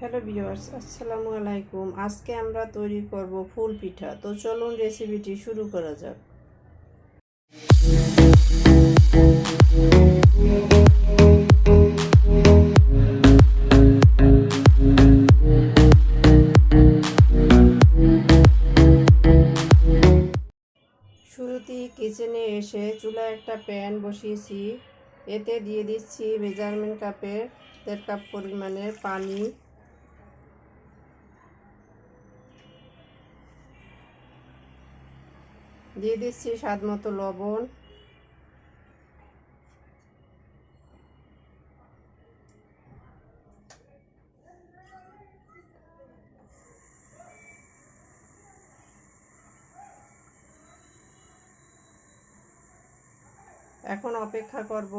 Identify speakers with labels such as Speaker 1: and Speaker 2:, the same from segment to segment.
Speaker 1: Hello viewers, আসসালামু আলাইকুম। আজকে আমরা তৈরি করব ফুল পিঠা। তো চলুন রেসিপিটি শুরু করা যাক। শুরুতেই কিচেনে এসে চুলায় একটা প্যান বসিয়েছি। এতে দিয়ে দিচ্ছি মেজারমেন্ট কাপের দেড় কাপ পরিমাণের পানি। দিয়ে দিচ্ছি স্বাদ মতো লবণ। এখন অপেক্ষা করব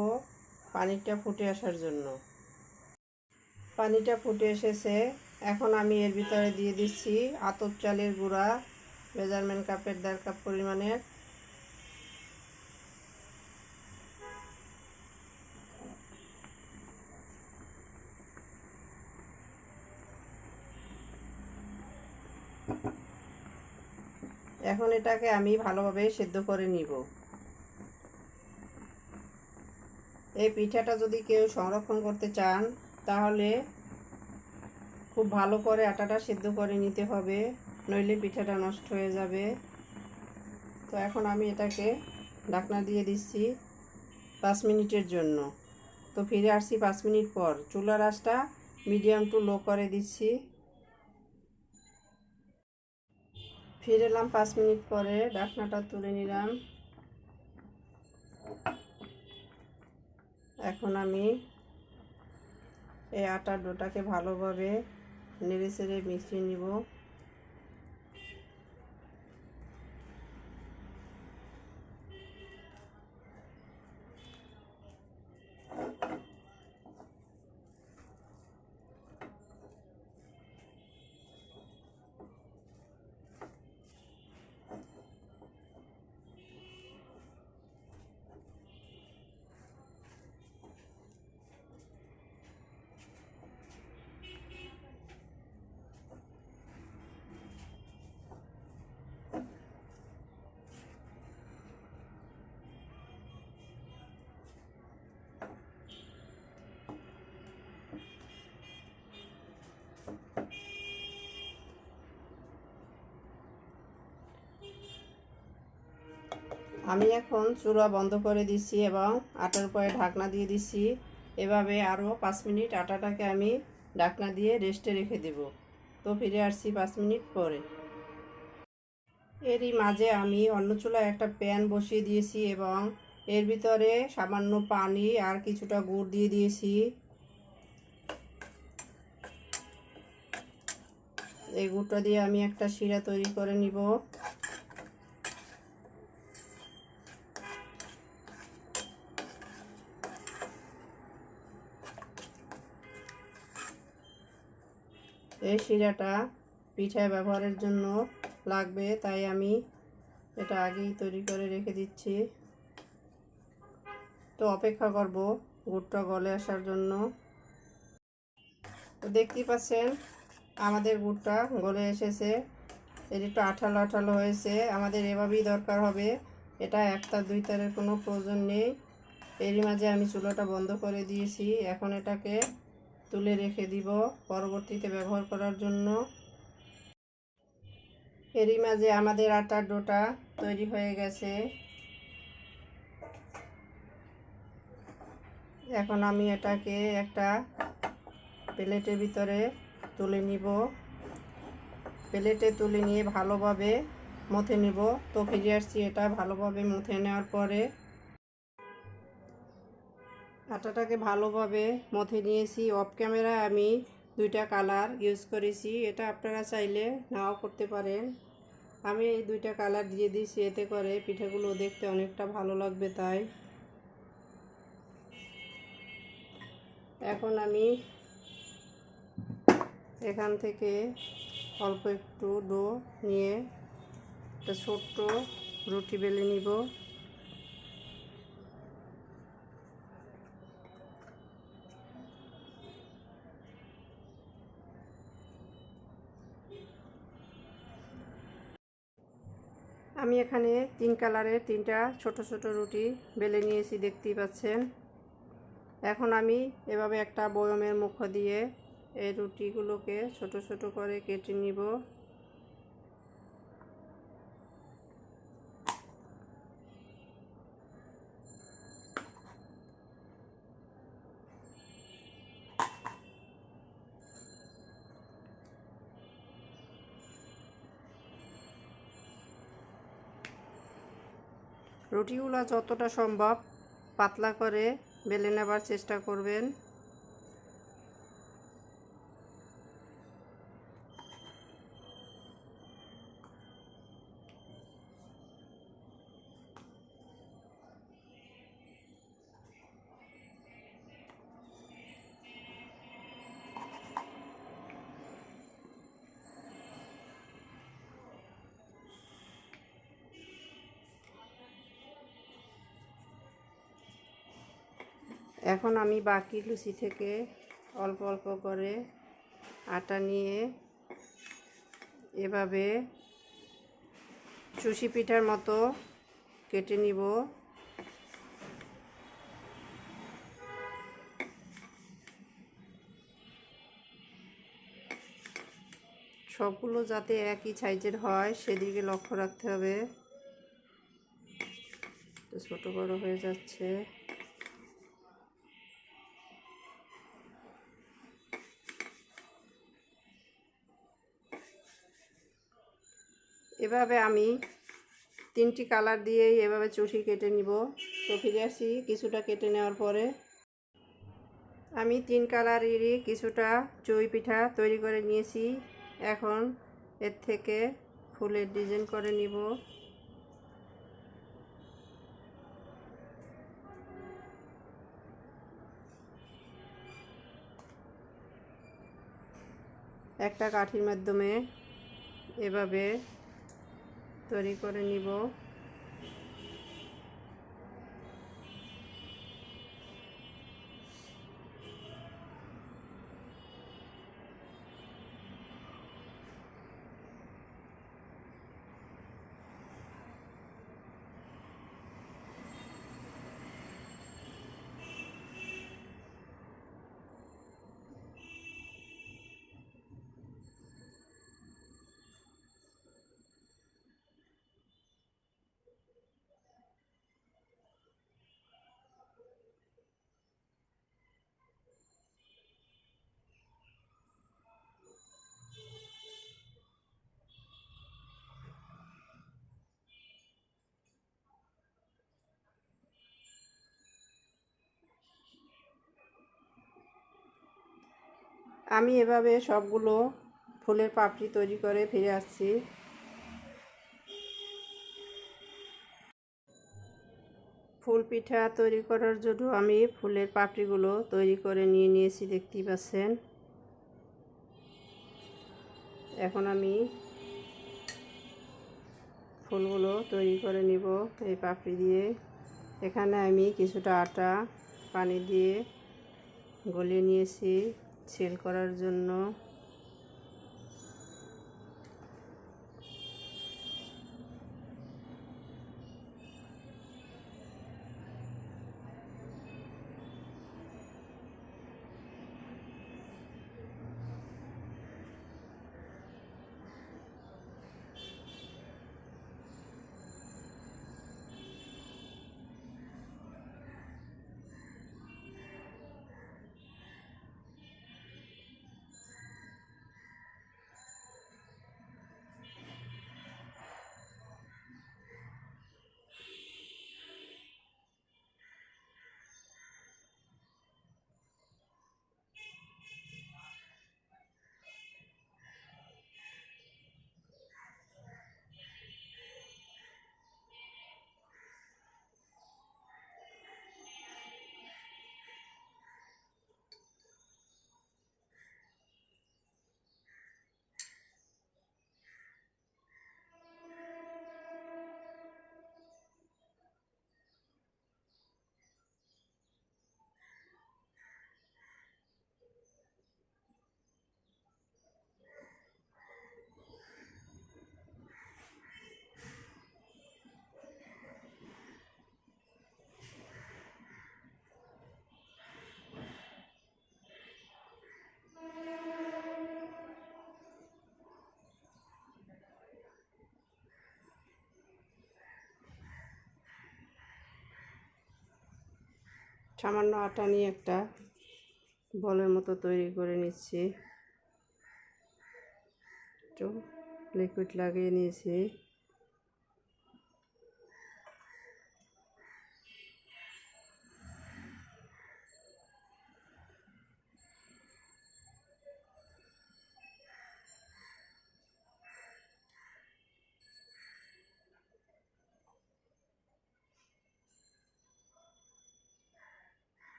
Speaker 1: পানিটা ফুটে আসার জন্য। পানিটা ফুটে এসেছে। এখন আমি এর ভিতরে দিয়ে দিচ্ছি আতপ চালের গুঁড়া। মেজারমেন্ট কাপের দেড় কাপ পরিমাণের এখন এটাকে আমি ভালোভাবে সেদ্ধ করে নিব। এই পিঠাটা যদি কেউ সংরক্ষণ করতে চান, তাহলে খুব ভালো করে আটাটা সেদ্ধ করে নিতে হবে। নইলে পিঠাটা নষ্ট হয়ে যাবে। তো এখন আমি এটাকে ঢাকনা দিয়ে দিচ্ছি পাঁচ মিনিটের জন্য। তো ফিরে আসছি পাঁচ মিনিট পর। চুলার আঁচটা মিডিয়াম টু লো করে দিচ্ছি। ফিরে এলাম পাঁচ মিনিট পরে। ঢাকনাটা তুলে নিলাম। এখন আমি এই আটার ডোটাকে ভালোভাবে নেড়ে চেড়ে মিশিয়ে নিব। আমি এখন চুলা বন্ধ করে দিচ্ছি এবং আটার উপরে ঢাকনা দিয়ে দিচ্ছি এভাবে আরও পাঁচ মিনিট আটাটাকে আমি ঢাকনা দিয়ে রেস্টে রেখে দেব। তো ফিরে আসছি পাঁচ মিনিট পরে। এরই মাঝে আমি অন্য চুলায় একটা প্যান বসিয়ে দিয়েছি এবং এর ভিতরে সামান্য পানি আর কিছুটা গুড় দিয়ে দিয়েছি। এই গুড়টা দিয়ে আমি একটা শিরা তৈরি করে নিব। এই শিরাটা পিঠায় ব্যবহারের জন্য লাগবে, তাই আমি এটা আগেই তৈরি করে রেখে দিচ্ছি। তো অপেক্ষা করব গুড়টা গলে আসার জন্য। তো দেখতেই পাচ্ছেন, আমাদের গুড়টা গলে এসেছে। এর একটু আঠালো আঠালো হয়েছে, আমাদের এভাবেই দরকার হবে। এটা একটা দুই তারের কোনো প্রয়োজন নেই। এরই মাঝে আমি চুলোটা বন্ধ করে দিয়েছি। এখন এটাকে তুলে রেখে দিব পরবর্তীতে ব্যবহার করার জন্য। এরই মাঝে আমাদের আটার ডোটা তৈরি হয়ে গেছে। এখন আমি এটাকে একটা প্লেটের ভিতরে তুলে নিব। প্লেটে তুলে নিয়ে ভালোভাবে মথে নেব। তো ফিরে আসছি এটা ভালোভাবে মথে নেওয়ার পরে। আটাটাকে ভালোভাবে মথে নিয়েছি। অফ ক্যামেরায় আমি দুইটা কালার ইউজ করেছি। এটা আপনারা চাইলে নাও করতে পারেন। আমি এই দুইটা কালার দিয়ে দিয়েছি। এতে করে পিঠাগুলো দেখতে অনেকটা ভালো লাগবে তাই। এখন আমি এখান থেকে অল্প একটু ডো নিয়ে একটা ছোট্ট রুটি বেলে নিব। আমি এখানে তিন কালারের তিনটা ছোট ছোট রুটি বেলে নিয়েছি, দেখতেই পাচ্ছেন। এখন আমি এভাবে একটা বয়মের মুখ দিয়ে এই রুটিগুলোকে ছোট ছোট করে কেটে নিব। রুটিগুলো যতটা সম্ভব পাতলা করে বেলে নেবার চেষ্টা করবেন। এখন আমি বাকি লুচি থেকে অল্প অল্প করে আটা নিয়ে এভাবে চুষি পিঠার মতো কেটে নিব। সবগুলো যাতে একই সাইজের হয়, সেদিকে লক্ষ্য রাখতে হবে। ছোট বড় হয়ে যাচ্ছে। এভাবে আমি তিনটি কালার দিয়েই এভাবে চুষি কেটে নিব। তো ফিরে আসি কিছুটা কেটে নেওয়ার পরে। আমি তিন কালারেরই কিছুটা চই পিঠা তৈরি করে নিয়েছি। এখন এর থেকে ফুলের ডিজাইন করে নিব। একটা কাঠির মাধ্যমে এভাবে তৈরি করে নিব। আমি এভাবে সবগুলো ফুলের পাপড়ি তৈরি করে ফিরে আসছি। ফুল পিঠা তৈরি করার জন্য আমি ফুলের পাপড়িগুলো তৈরি করে নিয়ে নিয়েছি, দেখতেই পাচ্ছেন। এখন আমি ফুলগুলো তৈরি করে নিব এই পাপড়ি দিয়ে। এখানে আমি কিছুটা আটা, পানি দিয়ে গলিয়ে নিয়েছি। সেল করার জন্য সামান্য আটা নিয়ে একটা বলের মতো তৈরি করে নিচ্ছি। একটু লিকুইড লাগিয়ে নিয়েছি।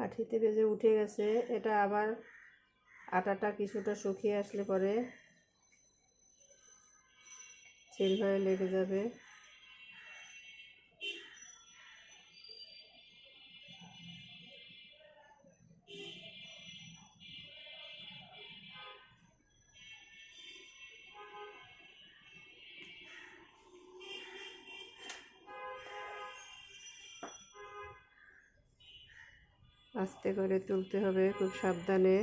Speaker 1: কাঠিতে বেজে উঠে গেছে। এটা আবার আটাটা কিছুটা শুকিয়ে আসলে পরে হয়ে লেগে যাবে। আস্তে করে তুলতে হবে খুব সাবধানে।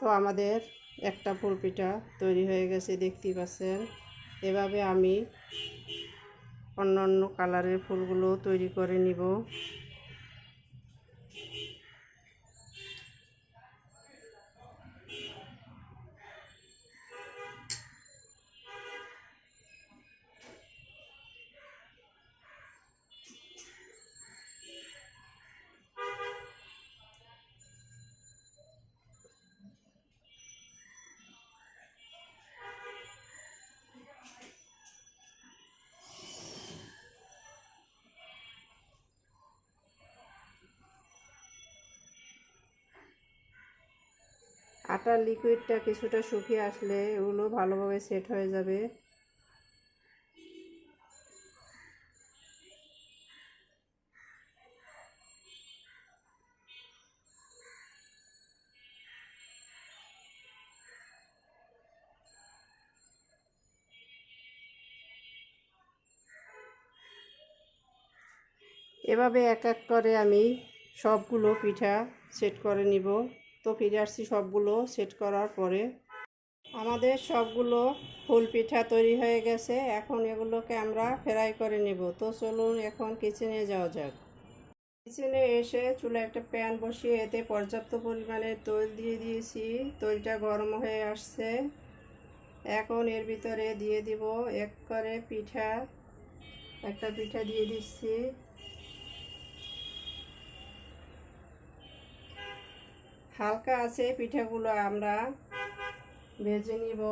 Speaker 1: তো আমাদের একটা ফুল পিঠা তৈরি হয়ে গেছে দেখতে পাচ্ছেন। এভাবে আমি অন্য অন্য কালারের ফুলগুলো তৈরি করে নিব। আটার লিকুইডটা কিছুটা শুকিয়ে আসলে এগুলো ভালোভাবে সেট হয়ে যাবে। এভাবে এক এক করে আমি সবগুলো পিঠা সেট করে নিব। তো ফিরে আসছি সবগুলো সেট করার পরে। আমাদের সবগুলো ফুল পিঠা তৈরি হয়ে গেছে। এখন এগুলোকে আমরা ফ্রাই করে নেব। তো চলুন এখন কিচেনে যাওয়া যাক। কিচেনে এসে চুলে একটা প্যান বসিয়ে এতে পর্যাপ্ত পরিমাণে তৈল দিয়ে দিয়েছি। তৈলটা গরম হয়ে আসছে। এখন এর ভিতরে দিয়ে দিব এক করে পিঠা। একটা পিঠা দিয়ে দিচ্ছি। হালকা আছে পিঠাগুলো আমরা ভেজে নিব।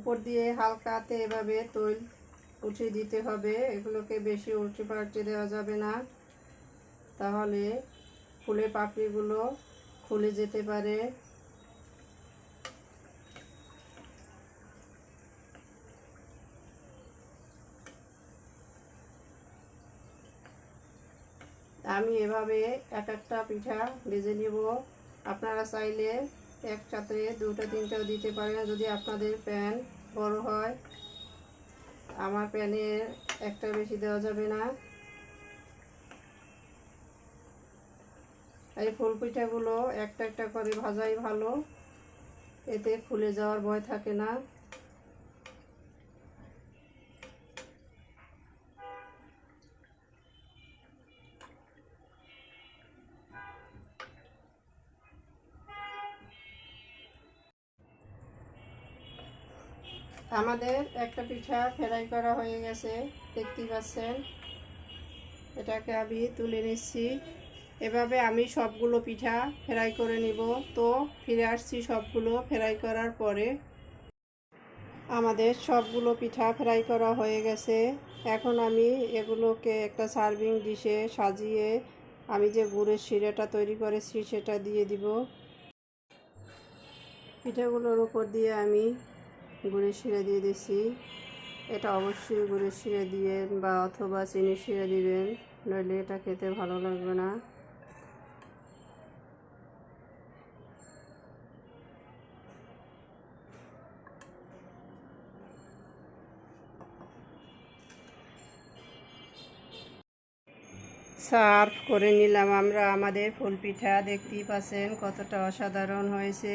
Speaker 1: উপর দিয়ে হালকাতে এভাবে তৈল উঠিয়ে দিতে হবে। এগুলোকে বেশি উল্টে পাল্টে দেওয়া যাবে না। তাহলে ফুলের পাপড়িগুলো খুলে যেতে পারে। আমি এভাবে এক একটা পিঠা ভেজে নেব। আপনারা চাইলে একসাথে দুটো তিনটাও দিতে পারেন যদি আপনাদের প্যান বড় হয়, আমার প্যানে একটা বেশি দেওয়া যাবে না। এই ফুল পিঠাগুলো একটা একটা করে ভাজাই ভালো, এতে ফুলে যাওয়ার ভয় থাকে না। আমাদের একটা পিঠা ফ্রাই করা হয়ে গেছে, দেখতেই পাচ্ছেন। এটাকে আমি তুলে নিচ্ছি। এভাবে আমি সবগুলো পিঠা ফ্রাই করে নিব। তো ফিরে আসছি সবগুলো ফ্রাই করার পরে। আমাদের সবগুলো পিঠা ফ্রাই করা হয়ে গেছে। এখন আমি এগুলোকে একটা সার্ভিং ডিশে সাজিয়ে আমি যে গুড়ের শিরাটা তৈরি করেছি সেটা দিয়ে দিব। পিঠাগুলোর উপর দিয়ে আমি গুড়ের শিরা দিয়ে দিছি। এটা অবশ্যই গুড়ের শিরা দিবেন বা অথবা চিনির শিরা দিবেন, নইলে এটা খেতে ভালো লাগবে না। সার্ভ করে নিলাম আমরা, আমাদের ফুলপিঠা দেখতেই পাচ্ছেন কতটা অসাধারণ হয়েছে।